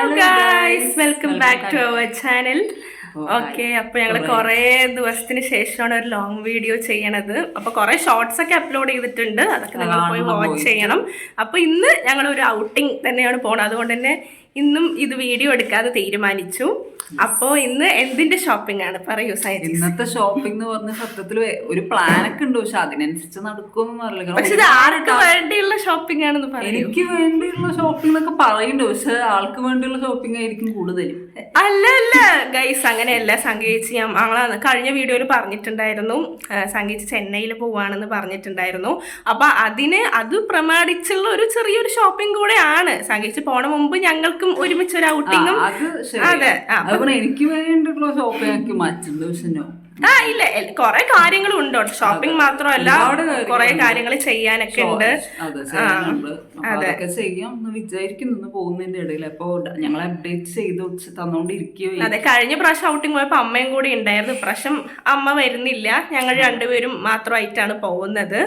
Hello guys welcome back to our channel okay അപ്പൊ ഞങ്ങൾ കുറെ ദിവസത്തിന് ശേഷമാണ് ഒരു ലോങ് വീഡിയോ ചെയ്യണത്. അപ്പൊ കുറെ ഷോർട്സ് ഒക്കെ അപ്ലോഡ് ചെയ്തിട്ടുണ്ട്. അതൊക്കെ നിങ്ങൾ പോയി വാച്ച് ചെയ്യണം. അപ്പൊ ഇന്ന് ഞങ്ങൾ ഒരു ഔട്ടിംഗ് തന്നെയാണ് പോണത്. അതുകൊണ്ട് തന്നെ ഇന്നും ഇത് വീഡിയോ എടുക്കാതെ തീരുമാനിച്ചു. അപ്പോ ഇന്ന് എന്തിന്റെ ഷോപ്പിംഗ് ആണ്? പറയൂ സൈജി ഇന്നത്തെ ഷോപ്പിംഗ് എന്ന് പറഞ്ഞ സത്യത്തിൽ ഒരു പ്ലാൻ ഒക്കെ ഉണ്ട്. പക്ഷെ അതിനനുസരിച്ച് നടക്കുമെന്ന് അറിയില്ല പക്ഷെ ഇത് ആർക്ക് വേണ്ടിയുള്ള ഷോപ്പിംഗ് ആണെന്ന് പറയും. എനിക്ക് വേണ്ടിയുള്ള ഷോപ്പിംഗ് എന്നൊക്കെ പറയുന്നുണ്ട്. പക്ഷെ ആൾക്ക് വേണ്ടിയുള്ള ഷോപ്പിംഗ് ആയിരിക്കും കൂടുതൽ അല്ല അല്ല. ഗൈസ് അങ്ങനെയല്ല. സംഗീച്ച് ഞാൻ ഞങ്ങൾ കഴിഞ്ഞ വീഡിയോയിൽ പറഞ്ഞിട്ടുണ്ടായിരുന്നു. സംഗീച്ച് ചെന്നൈയിൽ പോവാണെന്ന് പറഞ്ഞിട്ടുണ്ടായിരുന്നു. അപ്പൊ അതിന് അത് പ്രമാണിച്ചുള്ള ഒരു ചെറിയൊരു ഷോപ്പിംഗ് കൂടെ ആണ് സംഗീച്ച് പോണ മുമ്പ് ഞങ്ങൾക്കും ഒരുമിച്ച് ഒരു ഔട്ടിങ്ങും അതെ എനിക്ക് വേണ്ടിയിട്ടുള്ള ഷോപ്പിംഗ് ആക്കി മാറ്റുന്നുണ്ട് പക്ഷെ ആ ഇല്ല കൊറേ കാര്യങ്ങളും ഉണ്ട് ഷോപ്പിംഗ് മാത്രമല്ല കൊറേ കാര്യങ്ങൾ ചെയ്യാനൊക്കെ ഉണ്ട്. അതൊക്കെ ചെയ്യാം എന്ന് വിചാരിക്കുന്നു പോകുന്നതിന്റെ ഇടയിൽ. അപ്പൊ ഞങ്ങൾ അപ്ഡേറ്റ് ചെയ്ത് തന്നോണ്ടിരിക്കുകയോ അതെ കഴിഞ്ഞ പ്രാവശ്യം ഔട്ടിംഗ് പോയപ്പോ അമ്മയും കൂടി ഉണ്ടായിരുന്നു. ഇപ്രാവശ്യം അമ്മ വരുന്നില്ല. ഞങ്ങൾ രണ്ടുപേരും മാത്രമായിട്ടാണ് പോകുന്നത്.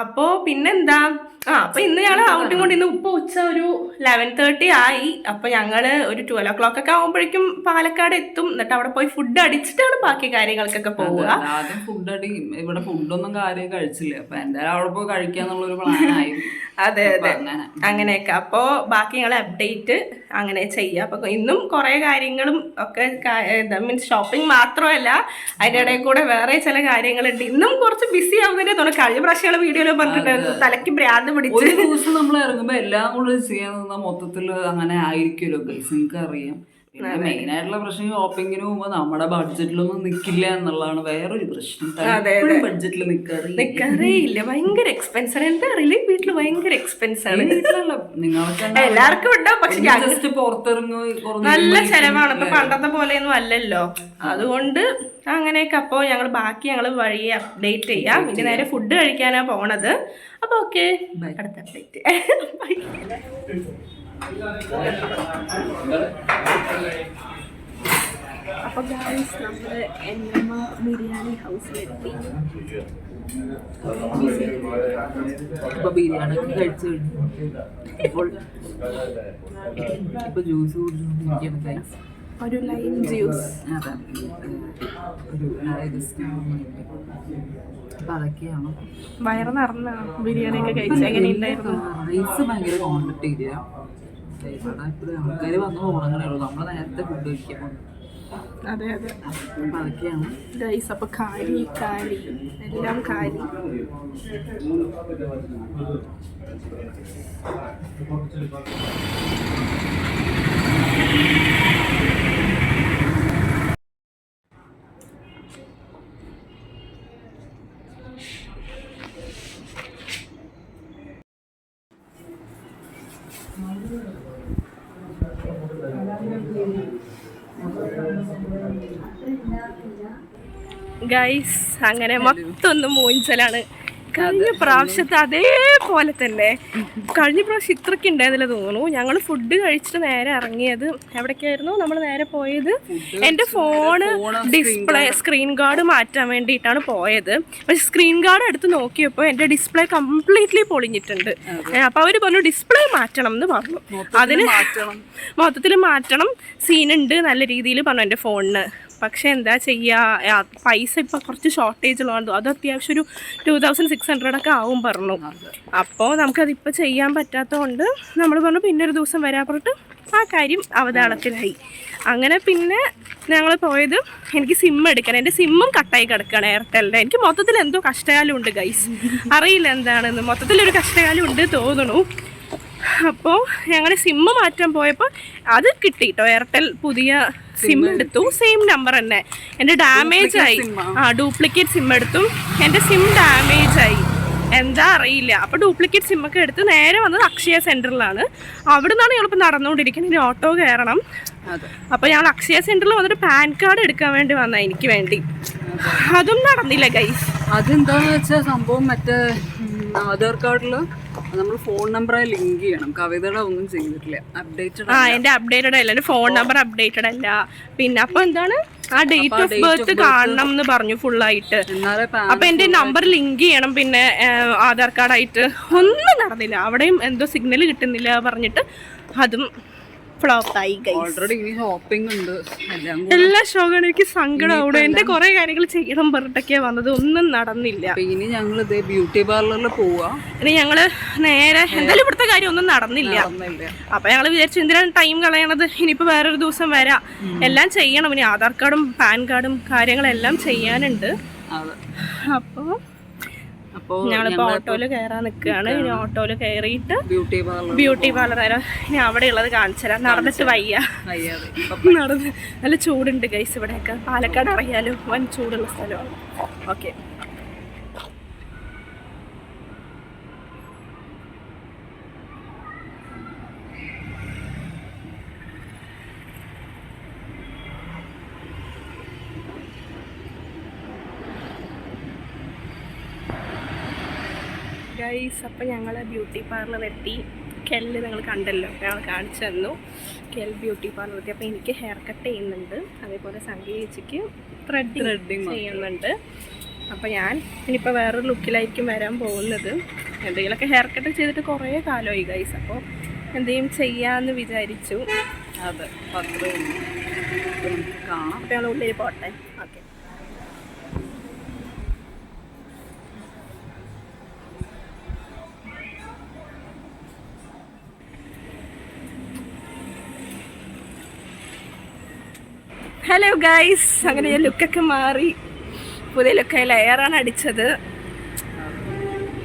അപ്പോ പിന്നെന്താ? ആ അപ്പൊ ഇന്ന് ഞങ്ങൾ ഔട്ടിംഗ് കൊണ്ട് ഇന്ന് ഉപ്പ ഉച്ച ഒരു ലെവൻ തേർട്ടി ആയി. അപ്പൊ ഞങ്ങൾ ഒരു ട്വൽവ് ഒ ക്ലോക്ക് ഒക്കെ ആകുമ്പോഴേക്കും പാലക്കാട് എത്തും. എന്നിട്ട് അവിടെ പോയി ഫുഡ് അടിച്ചിട്ടാണ് ബാക്കി കാര്യങ്ങൾക്കൊക്കെ പോവുക. ആദ്യം ഫുഡ് അടി ഇവിടെ ഫുഡൊന്നും കാര്യം കഴിച്ചില്ല. അപ്പൊ എന്തായാലും അവിടെ പോയി കഴിക്കാന്നുള്ള ഒരു പ്ലാൻ അതെ അതെ. അങ്ങനെ. അങ്ങനെയൊക്കെ. അപ്പോ ബാക്കി ഞങ്ങൾ അപ്ഡേറ്റ് അങ്ങനെ ചെയ്യുക അപ്പൊ ഇന്നും കുറെ കാര്യങ്ങളും ഒക്കെ മീൻസ് ഷോപ്പിംഗ് മാത്രമല്ല. അതിന്റെ ഇടയിൽ കൂടെ വേറെ ചില കാര്യങ്ങളുണ്ട്. ഇന്നും കുറച്ച് ബിസി ആവുന്നതിനെ തോന്നുന്നു. കഴിഞ്ഞ പ്രാവശ്യം വീഡിയോയിൽ പറഞ്ഞിട്ടുണ്ടായിരുന്നു. തലയ്ക്ക് ഭ്രാന്ത് ഒരു ദിവസം നമ്മൾ ഇറങ്ങുമ്പോ എല്ലാം കൂടെ ചെയ്യാൻ മൊത്തത്തിൽ അങ്ങനെ ആയിരിക്കുമല്ലോ ഗൾസ് നിങ്ങൾക്ക് അറിയാം. പിന്നെ മെയിൻ ആയിട്ടുള്ള പ്രശ്നം ഷോപ്പിങ്ങിന് നമ്മുടെ ബഡ്ജറ്റിലൊന്നും നിക്കില്ല എന്നുള്ളതാണ്. വേറൊരു പ്രശ്നം. ബഡ്ജറ്റിൽ നിക്കാറില്ല നിൽക്കാറേ ഇല്ല. ഭയങ്കര എക്സ്പെൻസ് എന്താ അറിയില്ല. വീട്ടിൽ ഭയങ്കര എക്സ്പെൻസ് ആണ്. എല്ലാവർക്കും ഉണ്ടാവും പക്ഷെ പുറത്തിറങ്ങി നല്ല ചെലവാണ്. ഇപ്പൊ പണ്ടത്തെ പോലെയൊന്നും അല്ലല്ലോ. അതുകൊണ്ട് അങ്ങനെയൊക്കെ അപ്പോൾ ഞങ്ങൾ ബാക്കി ഞങ്ങൾ വഴിയെ അപ്ഡേറ്റ് ചെയ്യാം. ഇനി നേരെ ഫുഡ് കഴിക്കാനാ പോണത്. അപ്പൊ ഓക്കെ അടുത്ത അപ്ഡേറ്റ് അപ്പൊ ഗായ്സ് നമ്മൾ എന്നമ്മ ബിരിയാണി ഹൗസിലെത്തി. ഇപ്പൊ ബിരിയാണി ഒക്കെ കഴിച്ചു കഴിഞ്ഞു. ഇപ്പോൾ ഇപ്പൊ ജ്യൂസ് കുടിച്ചോണ്ടിരിക്കുകയാണ് ഗൈസ് ഒരു ലൈം ജ്യൂസ് അതെ ഒരു ഡയജസ്റ്റ് അപ്പൊ അതൊക്കെയാണ്. വയറ് നിറഞ്ഞ ബിരിയാണി ഒക്കെ കഴിച്ചു എങ്ങനെയുണ്ടായിരുന്നു? റൈസ് ഭയങ്കര ക്വാണ്ടിറ്റി ഇവിടെ ഇപ്പോഴും ആൾക്കാർ വന്ന് പോകണങ്ങനെ ഉള്ളൂ. നമ്മൾ നേരത്തെ ഫുഡ് അതെ അതെ. അപ്പൊ അതൊക്കെയാണ്. ഗൈസ് അപ്പൊ കാലി കാലി എല്ലാം കാലി ഗൈസ് അങ്ങനെ മൊത്തം ഒന്ന് മൂഞ്ചലാണ്. കഴിഞ്ഞ പ്രാവശ്യത്തെ അതേപോലെ തന്നെ. കഴിഞ്ഞ പ്രാവശ്യം ഇത്രയ്ക്ക് ഉണ്ടായിരുന്നില്ല തോന്നുന്നു. ഞങ്ങൾ ഫുഡ് കഴിച്ചിട്ട് നേരെ ഇറങ്ങിയത് എവിടേക്കായിരുന്നു? നമ്മൾ നേരെ പോയത് എന്റെ ഫോണ് ഡിസ്പ്ലേ സ്ക്രീൻ ഗാർഡ് മാറ്റാൻ വേണ്ടിയിട്ടാണ് പോയത്. പക്ഷെ സ്ക്രീൻ ഗാർഡ് എടുത്ത് നോക്കിയപ്പോൾ എന്റെ ഡിസ്പ്ലേ കംപ്ലീറ്റ്ലി പൊളിഞ്ഞിട്ടുണ്ട്. അപ്പോൾ അവർ പറഞ്ഞു ഡിസ്പ്ലേ മാറ്റണം എന്ന് പറഞ്ഞു. അതിന് മൊത്തത്തിൽ മാറ്റണം. സീനുണ്ട് നല്ല രീതിയിൽ പറഞ്ഞു എന്റെ ഫോണിന് പക്ഷെ എന്താ ചെയ്യുക പൈസ ഇപ്പോൾ കുറച്ച് ഷോർട്ടേജ് ഉള്ളതാണ് അത് അത്യാവശ്യം ഒരു ടു തൗസൻഡ് സിക്സ് ഹൺഡ്രഡ് ഒക്കെ ആവും പറഞ്ഞു. അപ്പോൾ നമുക്കതിപ്പോൾ ചെയ്യാൻ പറ്റാത്തതുകൊണ്ട് നമ്മൾ പറഞ്ഞു പിന്നെ ഒരു ദിവസം വരാൻ പറഞ്ഞിട്ട് ആ കാര്യം അവതാളത്തിലായി. അങ്ങനെ പിന്നെ ഞങ്ങൾ പോയത് എനിക്ക് സിം എടുക്കണം എന്റെ സിമ്മും കട്ടായി കിടക്കുകയാണ് എയർടെലിന്റെ എനിക്ക് മൊത്തത്തിൽ എന്തോ കഷ്ടകാലം ഉണ്ട് ഗൈസ് അറിയില്ല എന്താണെന്ന്. മൊത്തത്തിലൊരു കഷ്ടകാലം ഉണ്ട് തോന്നുന്നു. അപ്പോൾ ഞങ്ങൾ സിമ്മ് മാറ്റാൻ പോയപ്പോൾ അത് കിട്ടി കേട്ടോ എയർടെൽ പുതിയ സിം എടുത്തു. സെയിം നമ്പർ തന്നെ. എന്റെ ഡാമേജ് ആയി. ആ. ഡ്യൂപ്ലിക്കേറ്റ് സിം എടുത്തു. എന്റെ സിം ഡാമേജ് ആയി. എന്താ അറിയില്ല. അപ്പോൾ ഡ്യൂപ്ലിക്കേറ്റ് സിമ്മൊക്കെ എടുത്ത് നേരെ വന്നത് അക്ഷയ സെന്ററിലാണ് അവിടെ നിന്നാണ് ഞങ്ങളിപ്പോൾ നടന്നുകൊണ്ടിരിക്കുന്നത്. ഇനി ഓട്ടോ കയറണം. അപ്പൊ അപ്പോൾ ഞങ്ങൾ അക്ഷയ സെന്ററിൽ വന്നിട്ട് പാൻ കാർഡ് എടുക്കാൻ വേണ്ടി വന്ന എനിക്ക് വേണ്ടി. അതും. നടന്നില്ല ഗൈസ് അതെന്താന്ന് വെച്ചാൽ സംഭവം മറ്റേ ആധാർ കാർഡിൽ നമ്മൾ ഫോൺ നമ്പർ ലിങ്ക് ചെയ്യണം. കവിതയുടെ ഒന്നും ചെയ്തിട്ടില്ല. അപ്ഡേറ്റഡ് ആ എന്റെ അപ്ഡേറ്റഡ് അല്ല. എന്റെ ഫോൺ നമ്പർ അപ്ഡേറ്റഡ് അല്ല. പിന്നെ അപ്പോൾ എന്താണ്? ആ ഡേറ്റ് ഓഫ് ബർത്ത് കാണണം എന്ന് പറഞ്ഞു ഫുള്ളായിട്ട് ആയിട്ട്. അപ്പൊ എന്റെ നമ്പർ ലിങ്ക് ചെയ്യണം. പിന്നെ ആധാർ കാർഡായിട്ട് ഒന്നും നടന്നില്ല. അവിടെയും എന്തോ സിഗ്നൽ കിട്ടുന്നില്ല പറഞ്ഞിട്ട് അതും ഫ്ലോപ്പായി ആയി ഓൾറെഡി ഇനി ഷോപ്പിംഗ് ഉണ്ട്. എല്ലാം ഷോകളും എനിക്ക് സങ്കടമാവിടെ എന്റെ കുറെ കാര്യങ്ങൾ ചെയ്യണം പറഞ്ഞിട്ടൊക്കെ വന്നത്. ഒന്നും നടന്നില്ല. ഇനി ഞങ്ങൾ ഇതേ ബ്യൂട്ടി പാർലറിൽ പോവാ. ഇനി ഞങ്ങൾ നേരെ എന്തായാലും ഇവിടുത്തെ കാര്യം ഒന്നും നടന്നില്ല. അപ്പൊ ഞങ്ങൾ വിചാരിച്ചു എന്തിനാണ് ടൈം കളയണത്? ഇനിയിപ്പോ വേറൊരു ദിവസം വരാം. എല്ലാം ചെയ്യണം. ഇനി ആധാർ കാർഡും പാൻ കാർഡും കാര്യങ്ങളെല്ലാം ചെയ്യാനുണ്ട്. അപ്പൊ അപ്പോ ഞങ്ങളിപ്പോ ഓട്ടോയിൽ കയറാൻ നിൽക്കുകയാണ് ഇനി ഓട്ടോയിൽ കയറിയിട്ട് ബ്യൂട്ടി പാർലർ ബ്യൂട്ടി പാർലർ ഇനി അവിടെ ഉള്ളത് കാണിച്ചു തരാം നടന്നിട്ട് വയ്യ. നടന്ന്. നല്ല ചൂടുണ്ട് ഗൈസ് ഇവിടെയൊക്കെ. പാലക്കാട് അറിയാലോ? വൻ ചൂടുള്ള സ്ഥലമാണ്. ഓക്കെ ഗൈസ് അപ്പം ഞങ്ങൾ ബ്യൂട്ടി പാർലർ എത്തി. കെല്ല് നിങ്ങൾ കണ്ടല്ലോ അപ്പോൾ ഞങ്ങൾ കാണിച്ചു തന്നു. കെൽ ബ്യൂട്ടി പാർലർ എത്തി. അപ്പോൾ എനിക്ക് ഹെയർ കട്ട് ചെയ്യുന്നുണ്ട്. അതേപോലെ സംഗീതച്ചിക്ക് ത്രെഡിങ് Threading ചെയ്യുന്നുണ്ട്. അപ്പോൾ ഞാൻ ഇനിയിപ്പോൾ വേറൊരു ലുക്കിലായിരിക്കും വരാൻ പോകുന്നത്. എന്തെങ്കിലുമൊക്കെ ഹെയർ കട്ട് ചെയ്തിട്ട് കുറേ കാലമായി ഗൈസ് അപ്പോൾ എന്തെങ്കിലും ചെയ്യാമെന്ന് വിചാരിച്ചു. അതെ കാണാം. അപ്പോൾ ഞങ്ങൾ ഉള്ളിൽ പോട്ടെ. ഹലോ ഗൈസ് അങ്ങനെ ഞാൻ ലുക്കൊക്കെ മാറി. പുതിയ ലുക്ക് ലെയറാണ് അടിച്ചത്.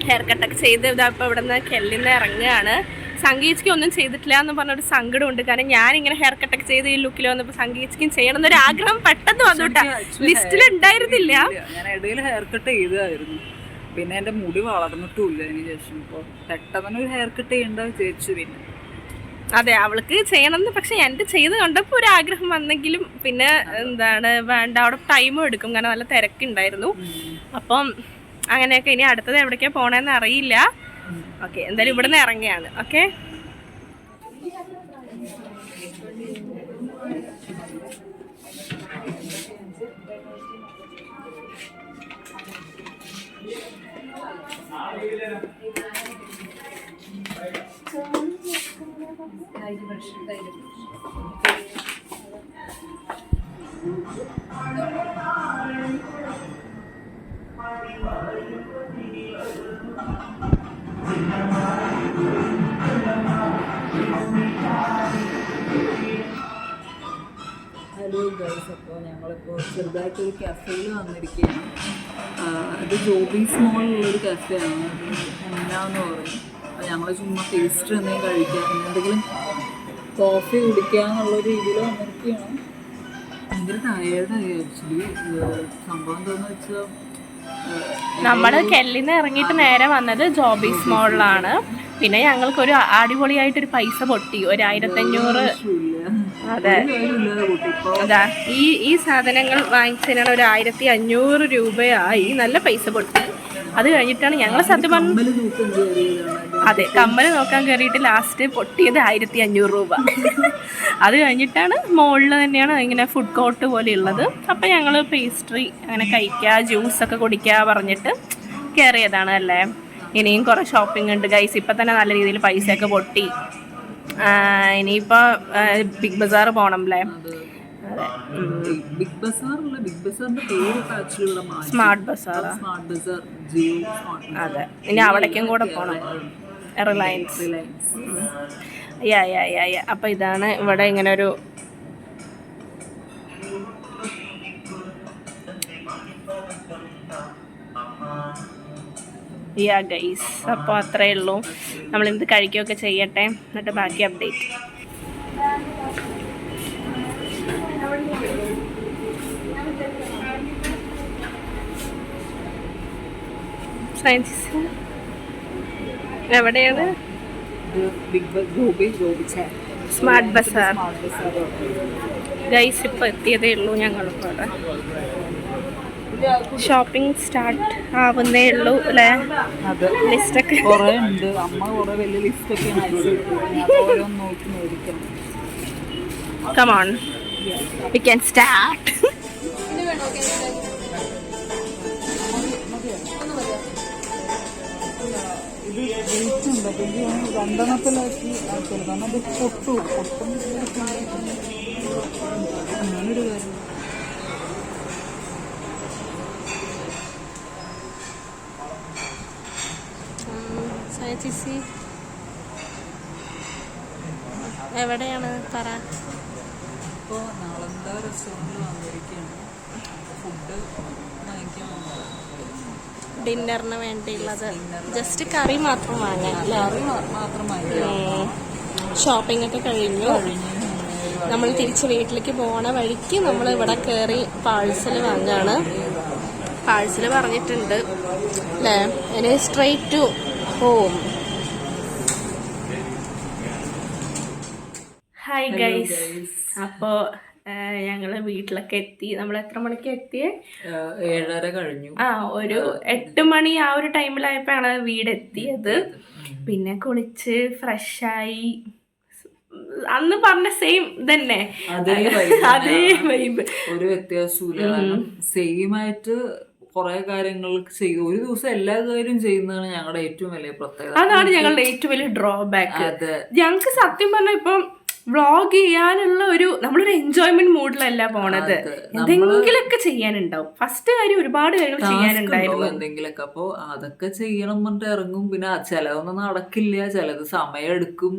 ഹെയർ കട്ടൊക്കെ ചെയ്ത് ഇതാ ഇപ്പോൾ ഇവിടെ നിന്ന് കെല്ലിന്ന് ഇറങ്ങുകയാണ്. സംഗീതയ്ക്ക് ഒന്നും ചെയ്തിട്ടില്ല എന്ന് പറഞ്ഞൊരു സങ്കടമുണ്ട്. കാരണം ഞാൻ ഇങ്ങനെ ഹെയർ കട്ടൊക്കെ ചെയ്ത് ഈ ലുക്കിൽ വന്നപ്പോൾ സംഗീതയ്ക്കും ചെയ്യണം എന്നൊരു ആഗ്രഹം പെട്ടെന്ന് വന്നുട്ടാ ലിസ്റ്റിൽ ഉണ്ടായിരുന്നില്ല. ഞാൻ ഇടയിൽ ഹെയർ കട്ട് ചെയ്തായിരുന്നു. പിന്നെ എന്റെ മുടി വളർന്നിട്ടുമില്ല അതിന് ശേഷം ഇപ്പോൾ പെട്ടെന്ന് ഒരു ഹെയർ കട്ട് ചെയ്യണ്ട വിചാരിച്ചു പിന്നെ. അതെ അവൾക്ക് ചെയ്യണമെന്ന് പക്ഷെ എന്റെ ചെയ്ത് കണ്ടപ്പോൾ ഒരു ആഗ്രഹം വന്നെങ്കിലും പിന്നെ എന്താണ് വേണ്ട അവിടെ ടൈമും എടുക്കും. കാരണം നല്ല തിരക്കുണ്ടായിരുന്നു. അപ്പം അങ്ങനെയൊക്കെ ഇനി അടുത്തത് എവിടേക്കാണ് പോണേന്ന് അറിയില്ല. ഓക്കെ എന്തായാലും ഇവിടെ നിന്ന് ഇറങ്ങിയാണ്. ഓക്കെ ഹലോ ഗൈസ് അപ്പോൾ ഞങ്ങളിപ്പോൾ ചെറുതായിട്ട് ഒരു കഫേയിൽ വന്നിരിക്കുകയാണ് അത് ജോബിങ് ജോബീസ് മോളിലുള്ളൊരു ആണ്. അത് എന്നാന്ന് പറയും. അപ്പോൾ ഞങ്ങൾ ചുമ്മാ ടേസ്റ്റ് എന്തെങ്കിലും കഴിക്കുക. പിന്നെ എന്തെങ്കിലും കോഫി കുടിക്കുക എന്നുള്ള രീതിയിൽ വന്നിരിക്കുകയാണ്. ഭയങ്കര ടയേർഡായി ആക്ച്വലി സംഭവം എന്താണെന്ന് വെച്ചാൽ നമ്മൾ കെല്ലിന്ന് ഇറങ്ങിയിട്ട് നേരെ വന്നത് ജോബീസ് മോളിലാണ് പിന്നെ ഞങ്ങൾക്ക് ഒരു അടിപൊളിയായിട്ടൊരു പൈസ പൊട്ടി. ഒരു ആയിരത്തഞ്ഞൂറ് അതെ. അതാ. ഈ ഈ സാധനങ്ങൾ വാങ്ങിച്ചതിനാണ് ഒരു ആയിരത്തി അഞ്ഞൂറ് രൂപയായി. നല്ല പൈസ പൊട്ടി. അത് കഴിഞ്ഞിട്ടാണ് ഞങ്ങൾ സത്യം പറഞ്ഞു അതെ കമ്മൽ നോക്കാൻ കയറിയിട്ട് ലാസ്റ്റ് പൊട്ടിയത് ആയിരത്തി അഞ്ഞൂറ് രൂപ. അത് കഴിഞ്ഞിട്ടാണ് മുകളിൽ തന്നെയാണ് ഇങ്ങനെ ഫുഡ് കോർട്ട് പോലെ ഉള്ളത് അപ്പം ഞങ്ങൾ പേസ്ട്രി അങ്ങനെ കഴിക്കുക ജ്യൂസൊക്കെ കുടിക്കുക പറഞ്ഞിട്ട് കയറിയതാണ് അല്ലേ? ഇനിയും കുറേ ഷോപ്പിംഗ് ഉണ്ട്. ഗൈസ് ഇപ്പം തന്നെ നല്ല രീതിയിൽ പൈസയൊക്കെ പൊട്ടി. ഇനിയിപ്പോൾ ബിഗ് ബസാർ പോകണം അല്ലേ ബിഗ് ബസാറുള്ള ബിഗ് ബസാറിന്റെ ആക്ച്വലി ഇവിടെ സ്മാർട്ട് ബസാറാ സ്മാർട്ട് ബസാർ ജിയോ അതെ ഇനി അവിടേക്കും കൂടെ പോകണം റിലയൻസ് യാ യാ യാ യാ അപ്പം ഇതാണ് ഇവിടെ ഇങ്ങനെ ഒരു യാ ഗൈസ് അപ്പോൾ അത്രേ ഉള്ളൂ. നമ്മൾ എന്ത് കഴിക്കുകയൊക്കെ ചെയ്യട്ടെ. എന്നിട്ട് ബാക്കി അപ്ഡേറ്റ് സയൻസിസ് എവിടെയാണ്? Smart Bazaar. Smart Bazaar guys ഇപ്പോൾ എത്തിയതേ ഉള്ളൂ ഞങ്ങളിപ്പോൾ അവിടെ ഷോപ്പിംഗ് സ്റ്റാർട്ട് ആവുന്നേ ഉള്ളൂ അല്ലേ? ലിസ്റ്റൊക്കെ. Come on we can start രണ്ടെണ്ണത്തിലാക്കി ആക്കിയത് കാരണം അത് പൊട്ടു പൊട്ടും അങ്ങനൊരു കാര്യം എവിടെയാണ് പറ? ഇപ്പോ നാളന്ത റെസ്റ്റോറന്റിൽ വന്നിരിക്കുകയാണ് ഫുഡ് വാങ്ങിക്കാൻ വന്നതാണ് ഡിന്നറിന് വേണ്ടിയുള്ളത്. ജസ്റ്റ് കറി മാത്രം വാങ്ങാം ഷോപ്പിംഗ് ഒക്കെ കഴിഞ്ഞു. നമ്മൾ തിരിച്ച് വീട്ടിലേക്ക് പോണ വഴിക്ക് നമ്മൾ ഇവിടെ കയറി പാഴ്സൽ വാങ്ങാണ്. പാഴ്സൽ പറഞ്ഞിട്ടുണ്ട്. അല്ലേ? ഇനി straight to home hi guys അപ്പോൾ ഞങ്ങൾ വീട്ടിലൊക്കെ എത്തി. നമ്മൾ എത്ര മണിക്ക് എത്തിയേ? ഏഴര കഴിഞ്ഞു. ആ ഒരു എട്ട് മണി ആ ഒരു ടൈമിലായപ്പോഴാണ് വീട് എത്തിയത് പിന്നെ കുളിച്ച് ഫ്രഷായി. അന്ന് പറഞ്ഞ സെയിം തന്നെ. അതേ വൈബ് ഒരു വ്യത്യാസവും സെയിം ആയിട്ട് കുറെ കാര്യങ്ങൾ ചെയ്തു. ഒരു ദിവസം എല്ലാ കാര്യം ചെയ്യുന്നതാണ് ഞങ്ങളുടെ ഏറ്റവും വലിയ പ്രത്യേകത. അതാണ് ഞങ്ങളുടെ ഏറ്റവും വലിയ ഡ്രോബാക്ക് ഞങ്ങൾക്ക് സത്യം പറഞ്ഞ ഇപ്പം വ്ളോഗ് ചെയ്യാനുള്ള ഒരു നമ്മളൊരു എൻജോയ്മെന്റ് മൂഡിലല്ല പോണത്. എന്തെങ്കിലുമൊക്കെ ചെയ്യാനുണ്ടാവും. ഫസ്റ്റ് കാര്യം ഒരുപാട് കാര്യങ്ങൾ ചെയ്യാനുണ്ടായിരുന്നു. എന്തെങ്കിലുമൊക്കെ അപ്പോൾ അതൊക്കെ ചെയ്യണം പറഞ്ഞിട്ട് ഇറങ്ങും. പിന്നെ ചിലതൊന്നും നടക്കില്ല. ചിലത് സമയമെടുക്കും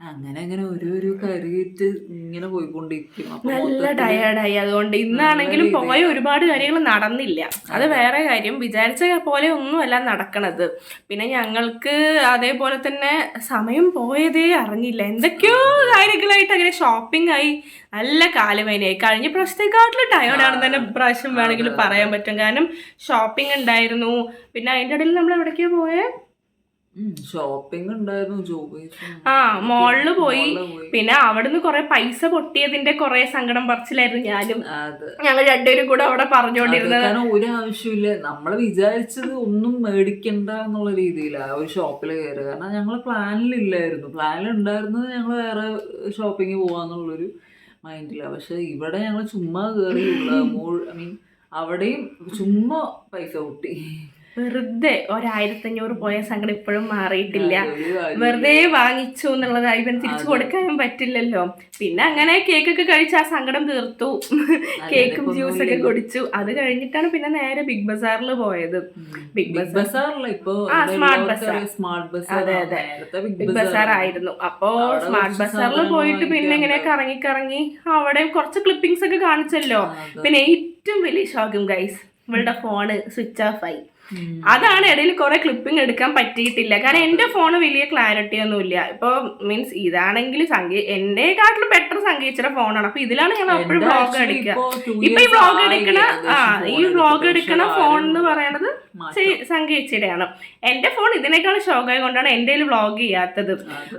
അങ്ങനെ അങ്ങനെ ഓരോരോ കറിയിട്ട് ഇങ്ങനെ പോയിക്കൊണ്ടിരിക്കും. നല്ല ടയർഡായി ടയേർഡായി അതുകൊണ്ട് ഇന്നാണെങ്കിലും പോയ ഒരുപാട് കാര്യങ്ങൾ നടന്നില്ല. അത്. വേറെ കാര്യം. വിചാരിച്ച പോലെ ഒന്നുമല്ല നടക്കണത്. പിന്നെ ഞങ്ങൾക്ക് അതേപോലെ തന്നെ സമയം പോയതേ അറിഞ്ഞില്ല. എന്തൊക്കെയോ കാര്യങ്ങളായിട്ട് അങ്ങനെ ഷോപ്പിംഗ് ആയി. നല്ല കാലുവേനയായി. കഴിഞ്ഞ പ്രാവശ്യത്തെക്കാട്ടിലും ടയേർഡാണെന്ന് തന്നെ പ്രാവശ്യം വേണമെങ്കിൽ പറയാൻ പറ്റും. കാരണം ഷോപ്പിംഗ് ഉണ്ടായിരുന്നു. പിന്നെ അതിന്റെ ഇടയിൽ നമ്മൾ എവിടേക്കോ പോയേ? ഷോപ്പിംഗ് ഉണ്ടായിരുന്നു ആ മോളിൽ പോയി. പിന്നെ അവിടുന്ന് കൊറേ പൈസ പൊട്ടിയതിന്റെ കൊറേ സങ്കടം പറിച്ചിലായിരുന്നു ഞാനും. ഞങ്ങൾ രണ്ടുപേരും കൂടെ അവിടെ പറഞ്ഞുകൊണ്ടിരുന്നത്. കാരണം ഒരു ആവശ്യമില്ല നമ്മൾ വിചാരിച്ചത് ഒന്നും മേടിക്കണ്ട എന്നുള്ള രീതിയിലാണ് ഒരു ഷോപ്പിൽ കയറുക കാരണം ഞങ്ങൾ പ്ലാനിലില്ലായിരുന്നു. പ്ലാനിൽ ഉണ്ടായിരുന്നത് ഞങ്ങൾ വേറെ ഷോപ്പിംഗ് പോവാന്നുള്ളൊരു മൈൻഡിലാണ് പക്ഷെ ഇവിടെ ഞങ്ങൾ ചുമ്മാ കയറി ഐ മീൻ അവിടെയും ചുമ്മാ പൈസ കൂട്ടി വെറുതെ ഒരായിരത്തഞ്ഞൂറ് പോയ സങ്കടം ഇപ്പോഴും മാറിയിട്ടില്ല. വെറുതെ വാങ്ങിച്ചു എന്നുള്ളതായി ഇവൻ തിരിച്ചു കൊടുക്കാനും പറ്റില്ലല്ലോ. പിന്നെ അങ്ങനെ കേക്കൊക്കെ കഴിച്ച് ആ സങ്കടം തീർത്തു. കേക്കും ജ്യൂസ് ഒക്കെ കുടിച്ചു. അത് കഴിഞ്ഞിട്ടാണ് പിന്നെ നേരെ ബിഗ് ബസാറിൽ പോയത്. ബിഗ് ബിഗ് ഇപ്പോ സ്മാർട്ട് ബസാർ. Smart Bazaar. അതെ, അതെ. ബിഗ് ബസാർ ആയിരുന്നു. അപ്പോ സ്മാർട്ട് ബസാറിൽ പോയിട്ട് പിന്നെ ഇങ്ങനെ കറങ്ങി കറങ്ങി അവിടെ കുറച്ച് ക്ലിപ്പിംഗ്സ് ഒക്കെ കാണിച്ചല്ലോ. പിന്നെ ഏറ്റവും വലിയ ഷോക്കും ഗൈസ് ഇവളുടെ ഫോണ് സ്വിച്ച് ഓഫ് ആയി. അതാണ് ഇടയിൽ കുറെ ക്ലിപ്പിംഗ് എടുക്കാൻ പറ്റിയിട്ടില്ല. കാരണം എന്റെ ഫോണ് വലിയ ക്ലാരിറ്റി ഒന്നുമില്ല ഇപ്പൊ മീൻസ് ഇതാണെങ്കിൽ സംഗീ എന്റെ കാട്ടിലും ബെറ്റർ സംഗീതയുടെ ഫോണാണ് അപ്പൊ ഇതിലാണ് ഞാൻ എപ്പോഴും ബ്ലോഗ് വ്ളോഗ് എടുക്കുക ഇപ്പൊ ഈ ബ്ലോഗ് വ്ളോഗ് എടുക്കണ ആ ഈ ബ്ലോഗ് വ്ളോഗ് എടുക്കണ ഫോൺ എന്ന് പറയണത്. സംഗീതയുടെയാണ് എന്റെ ഫോൺ ഇതിനേക്കാൾ ഷോക്കായ കൊണ്ടാണ് എന്റെ വ്ളോഗ് ചെയ്യാത്തത്.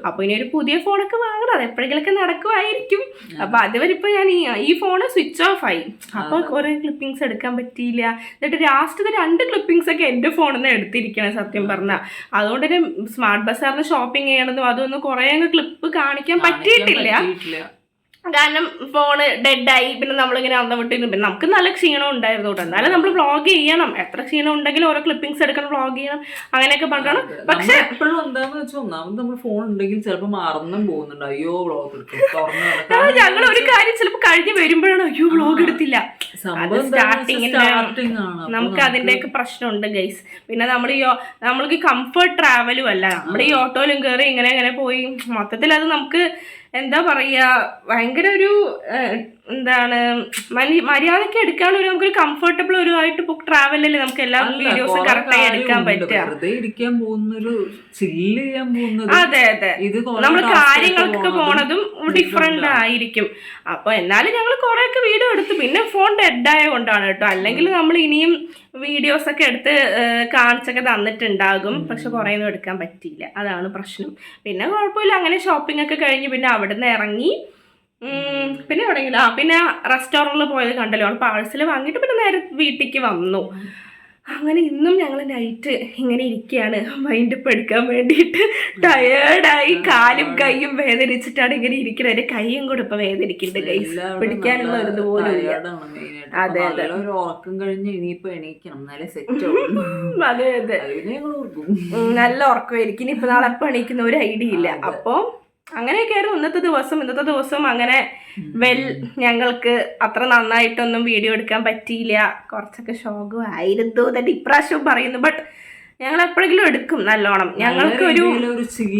അപ്പൊ ഇനി ഒരു പുതിയ ഫോണൊക്കെ വാങ്ങണം. അത് എപ്പോഴെങ്കിലൊക്കെ നടക്കുമായിരിക്കും. അപ്പൊ അതുവരെ ഇപ്പൊ ഞാൻ ഈ ഫോൺ ഫോണ് സ്വിച്ച് ഓഫ് ആയി. അപ്പൊ കുറെ ക്ലിപ്പിംഗ്സ് എടുക്കാൻ പറ്റിയില്ല. എന്നിട്ട് ലാസ്റ്റ് രണ്ട് ക്ലിപ്പിംഗ്സ് ഒക്കെ എന്റെ ഫോണിൽ നിന്ന് എടുത്തിരിക്കണം സത്യം പറഞ്ഞാൽ അതുകൊണ്ട് തന്നെ സ്മാർട്ട് ബസാറിന് ഷോപ്പിംഗ് ചെയ്യണതും അതൊന്നും കുറെ അങ്ങ് ക്ലിപ്പ് കാണിക്കാൻ പറ്റിയിട്ടില്ല. കാരണം ഫോണ് ഡെഡായി പിന്നെ നമ്മളിങ്ങനെ അന്ന വിട്ടിരുന്നു പിന്നെ നമുക്ക് നല്ല ക്ഷീണം ഉണ്ടായിരുന്നു കേട്ടോ. എന്നാലും നമ്മൾ വ്ളോഗ് ചെയ്യണം. എത്ര ക്ഷീണം ഉണ്ടെങ്കിലും ഓരോ ക്ലിപ്പിംഗ്സ് എടുക്കണം വ്ളോഗ് ചെയ്യണം അങ്ങനെയൊക്കെ പറഞ്ഞാണ് പക്ഷെ എപ്പോഴും എന്താന്ന് വെച്ചാൽ ഒന്നാമത് നമ്മൾ ഫോൺ ഉണ്ടെങ്കിൽ ചിലപ്പോൾ മറന്നും പോകുന്നുണ്ട്. അയ്യോ വ്ളോഗ് ഞങ്ങൾ ഒരു കാര്യം ചിലപ്പോൾ കഴിഞ്ഞ് വരുമ്പോഴാണ് അയ്യോ വ്ളോഗ് എടുത്തില്ല. നമുക്ക് അതിന്റെയൊക്കെ പ്രശ്നമുണ്ട് ഗൈസ് പിന്നെ നമ്മൾ ഈ നമ്മൾക്ക് കംഫർട്ട് ട്രാവലും അല്ല. നമ്മൾ ഈ ഓട്ടോയിലും കയറി ഇങ്ങനെ ഇങ്ങനെ പോയി. മൊത്തത്തിൽ അത് നമുക്ക് എന്താ പറയാ ഭയങ്കര ഒരു എന്താണ് മര്യാദയ്ക്ക് ഒരു നമുക്കൊരു കംഫർട്ടബിൾ ഒരു ആയിട്ട് ട്രാവലല്ലേ നമുക്ക് എല്ലാ അല്ല, വീഡിയോസും കുറെ കറക്റ്റായി എടുക്കാൻ. പറ്റുക അതെ അതെ. നമ്മൾ കാര്യങ്ങൾക്ക് കാര്യങ്ങൾക്കൊക്കെ പോണതും ഡിഫറെന്റ് ആയിരിക്കും. അപ്പൊ എന്നാലും ഞങ്ങൾ കുറെയൊക്കെ വീഡിയോ എടുത്തു. പിന്നെ ഫോൺ ഡെഡായ കൊണ്ടാണ് കേട്ടോ. അല്ലെങ്കിൽ നമ്മൾ ഇനിയും വീഡിയോസ് ഒക്കെ എടുത്ത് കാണിച്ചൊക്കെ തന്നിട്ടുണ്ടാകും. പക്ഷെ കുറേ ഒന്നും എടുക്കാൻ പറ്റിയില്ല. അതാണ് പ്രശ്നം. പിന്നെ കുഴപ്പമില്ല. അങ്ങനെ ഷോപ്പിംഗ് ഒക്കെ കഴിഞ്ഞ് പിന്നെ അവിടെ നിന്ന് ഇറങ്ങി പിന്നെ എവിടെയെങ്കിലും ആ പിന്നെ റെസ്റ്റോറന്റിൽ പോയത് കണ്ടല്ലോ. അവൾ പാഴ്സൽ വാങ്ങിയിട്ട് പിന്നെ നേരെ വീട്ടിലേക്ക് വന്നു. അങ്ങനെ ഇന്നും ഞങ്ങൾ നൈറ്റ് ഇങ്ങനെ ഇരിക്കുകയാണ് മൈൻഡ് എടുക്കാൻ വേണ്ടിയിട്ട്. ടയേർഡായി കാലും കൈയും വേദനിച്ചിട്ടാണ് ഇങ്ങനെ ഇരിക്കുന്നത്. എന്റെ കൈയും കൂടെ ഇപ്പൊ വേദനിക്കുന്നുണ്ട് കൈസ് പിടിക്കാനുള്ള ഒരു അതെ, നല്ല ഒരു ഉറക്കം കഴിഞ്ഞ് ഇനിയിപ്പോ എണീക്കണം. സെറ്റ് ആവും അതെ അതെ. ഓർക്കും. നല്ല ഉറക്കമായിരിക്കും. ഇനി ഇപ്പൊ നാളെ പണിക്കുന്ന എണീക്കുന്ന ഒരു ഐഡിയ ഇല്ല. അപ്പോൾ അങ്ങനെയൊക്കെയായിരുന്നു ഇന്നത്തെ ദിവസം. ഇന്നത്തെ ദിവസം അങ്ങനെ വെൽ ഞങ്ങൾക്ക് അത്ര നന്നായിട്ടൊന്നും വീഡിയോ എടുക്കാൻ പറ്റിയില്ല. കുറച്ചൊക്കെ ഷോകം ആയിരുന്നു തന്നെ ഇപ്രാവശ്യവും പറയുന്നു. ബട്ട് ഞങ്ങൾ എപ്പോഴെങ്കിലും എടുക്കും നല്ലോണം. ഞങ്ങൾക്ക് ഒരു ഒരു ചിൽ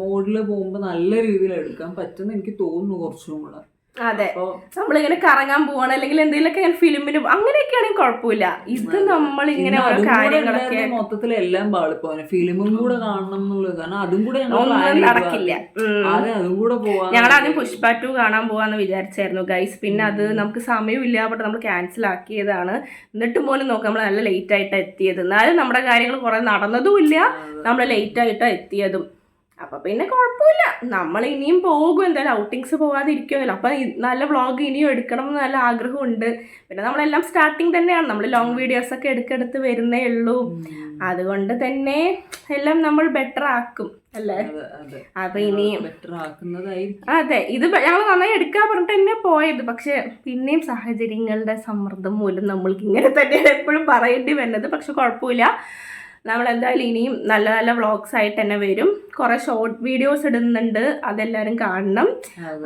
മോഡിൽ പോകുമ്പോ നല്ല രീതിയിൽ എടുക്കാൻ പറ്റുന്ന എനിക്ക് തോന്നുന്നു കുറച്ചും കൂടെ. അതെ. നമ്മളിങ്ങനെ കറങ്ങാൻ പോവാണ് അല്ലെങ്കിൽ എന്തെങ്കിലുമൊക്കെ ഇങ്ങനെ ഫിലിമിനും അങ്ങനെയൊക്കെ ആണെങ്കിൽ കുഴപ്പമില്ല. ഇത് നമ്മൾ ഇങ്ങനെ ഓരോ കാര്യങ്ങളൊക്കെ മൊത്തത്തിൽ എല്ലാം പാളിപ്പോനെ ഫിലിമും കൂടെ കാണണം എന്നുള്ളത് കാരണം അതും കൂടെ. നടക്കില്ല. അതെ അതും കൂടെ ഞങ്ങൾ ആദ്യം പുഷ്പ ടു കാണാൻ പോവാന്ന് വിചാരിച്ചായിരുന്നു ഗൈസ് പിന്നെ അത് നമുക്ക് സമയമില്ല പക്ഷെ നമ്മൾ ക്യാൻസൽ ആക്കിയതാണ്. എന്നിട്ടും പോലും നോക്കാം നമ്മൾ നല്ല ലേറ്റ് ആയിട്ടാണ് എത്തിയത്. എന്നാലും നമ്മുടെ കാര്യങ്ങൾ കുറെ നടന്നതും ഇല്ല. നമ്മൾ ലേറ്റ് ആയിട്ടാണ് എത്തിയതും. അപ്പൊ പിന്നെ കുഴപ്പമില്ല. നമ്മൾ ഇനിയും പോകും. എന്തായാലും ഔട്ടിങ്സ് പോകാതിരിക്കുമല്ലോ അപ്പൊ നല്ല വ്ളോഗ് ഇനിയും എടുക്കണം എന്ന് നല്ല ആഗ്രഹമുണ്ട്. പിന്നെ നമ്മളെല്ലാം സ്റ്റാർട്ടിങ് തന്നെയാണ്. നമ്മൾ ലോങ് വീഡിയോസ് ഒക്കെ എടുക്കെടുത്ത് വരുന്നേ ഉള്ളൂ. അതുകൊണ്ട് തന്നെ എല്ലാം നമ്മൾ ബെറ്റർ ആക്കും. അല്ലേ? അപ്പൊ ഇനി അതെ ഇത് ഞങ്ങൾ നന്നായി എടുക്കാൻ പറഞ്ഞിട്ട് തന്നെ പോയത്. പക്ഷെ പിന്നെയും സാഹചര്യങ്ങളുടെ സമ്മർദ്ദം മൂലം നമ്മൾക്ക് ഇങ്ങനെ തന്നെയാണ് എപ്പോഴും പറയേണ്ടി വരുന്നത് പക്ഷെ കുഴപ്പമില്ല. നമ്മൾ എന്തായാലും ഇനിയും നല്ല നല്ല വ്ളോഗ്സ് ആയിട്ട് തന്നെ വരും. കുറേ ഷോർട്ട് വീഡിയോസ് ഇടുന്നുണ്ട്. അതെല്ലാവരും കാണണം.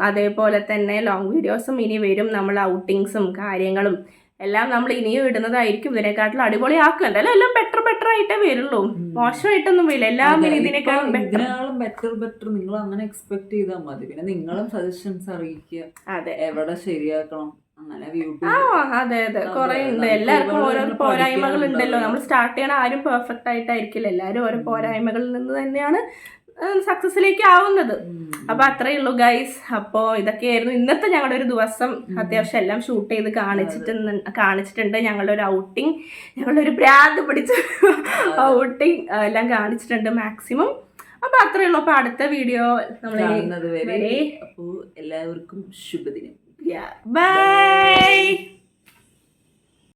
അതേപോലെ തന്നെ ലോങ് വീഡിയോസും ഇനി വരും. നമ്മൾ ഔട്ടിങ്സും കാര്യങ്ങളും എല്ലാം നമ്മൾ ഇനിയും ഇടുന്നതായിരിക്കും. ഇതിനെക്കാട്ടിലും അടിപൊളിയാക്കും എന്തായാലും എല്ലാം ബെറ്റർ ബെറ്റർ ആയിട്ടേ വരുള്ളൂ. മോശമായിട്ടൊന്നും വരില്ല. എല്ലാം ഇനി ഇതിനേക്കാളും ബെറ്റർ ഇതിനേക്കാളും ബെറ്റർ ബെറ്റർ നിങ്ങൾ അങ്ങനെ എക്സ്പെക്ട് ചെയ്താൽ മതി. പിന്നെ നിങ്ങളും സജഷൻസ് അറിയിക്കുക. അതെ. എവിടെ ശരിയാക്കണം. ആ അതെ അതെ. കുറെ ഉണ്ട്. എല്ലാവർക്കും ഓരോ പോരായ്മകൾ ഉണ്ടല്ലോ. നമ്മൾ സ്റ്റാർട്ട് ചെയ്യണ ആരും പെർഫെക്റ്റ് ആയിട്ടായിരിക്കില്ല. എല്ലാവരും ഓരോ പോരായ്മകളിൽ നിന്ന് തന്നെയാണ് സക്സസിലേക്ക് ആവുന്നത്. അപ്പൊ അത്രയേ ഉള്ളൂ ഗൈസ് അപ്പോ ഇതൊക്കെയായിരുന്നു ഇന്നത്തെ ഞങ്ങളുടെ ഒരു ദിവസം. അത്യാവശ്യം എല്ലാം ഷൂട്ട് ചെയ്ത് കാണിച്ചിട്ട് കാണിച്ചിട്ടുണ്ട്. ഞങ്ങളുടെ ഒരു ഔട്ടിങ് ഞങ്ങളുടെ ഒരു ബ്രാൻഡ് പിടിച്ച ഔട്ടിങ് എല്ലാം കാണിച്ചിട്ടുണ്ട് മാക്സിമം അപ്പൊ അത്രയേ ഉള്ളൂ. അപ്പൊ അടുത്ത വീഡിയോ നമ്മൾ എല്ലാവർക്കും വരെ വരെ അപ്പോ എല്ലാവർക്കും ശുഭദിനം ബൈ